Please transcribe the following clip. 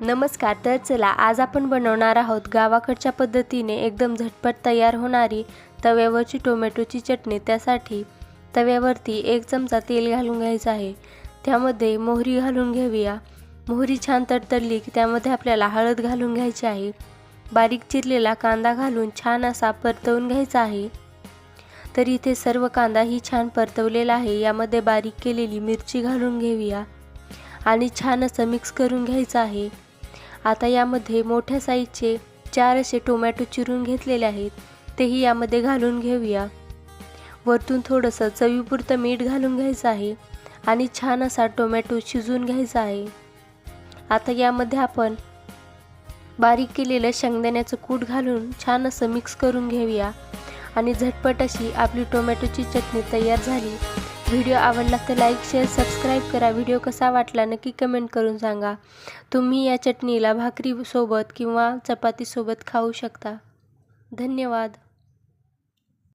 नमस्कार तर चला आज आपण बनवणार आहोत गावाकडच्या पद्धतीने एकदम झटपट तयार होणारी तव्यावरची टोमॅटोची चटणी. त्यासाठी तव्यावरती एक चमचा तेल घालून घ्यायचं आहे. त्यामध्ये मोहरी घालून घेऊया. मोहरी छान तडतडली की त्यामध्ये आपल्याला हळद घालून घ्यायची आहे. बारीक चिरलेला कांदा घालून छान असा परतवून घ्यायचा आहे. तर इथे सर्व कांदा ही छान परतवलेला आहे. यामध्ये बारीक केलेली मिरची घालून घेऊया. आणि छान असं मिक्स करून घ्यायचं आहे. आता यामध्ये मोठ्या साईजचे चार असे टोमॅटो चिरून घेतलेले आहेत. तेही यामध्ये घालून घेऊया. वरतून थोडंसं चवीपुरतं मीठ घालून घ्यायचं आहे आणि छान असा टोमॅटो शिजून घ्यायचा आहे. आता यामध्ये आपण बारीक केलेलं शेंगदाण्याचं कूट घालून छान असं मिक्स करून घेऊया. आणि झटपट अशी आपली टोमॅटोची चटणी तयार झाली. व्हिडिओ आवडला तर लाईक शेअर सबस्क्राईब करा. व्हिडिओ कसा वाटला नक्की कमेंट करून सांगा. तुम्ही या चटणीला भाकरीसोबत किंवा चपातीसोबत खाऊ शकता. धन्यवाद.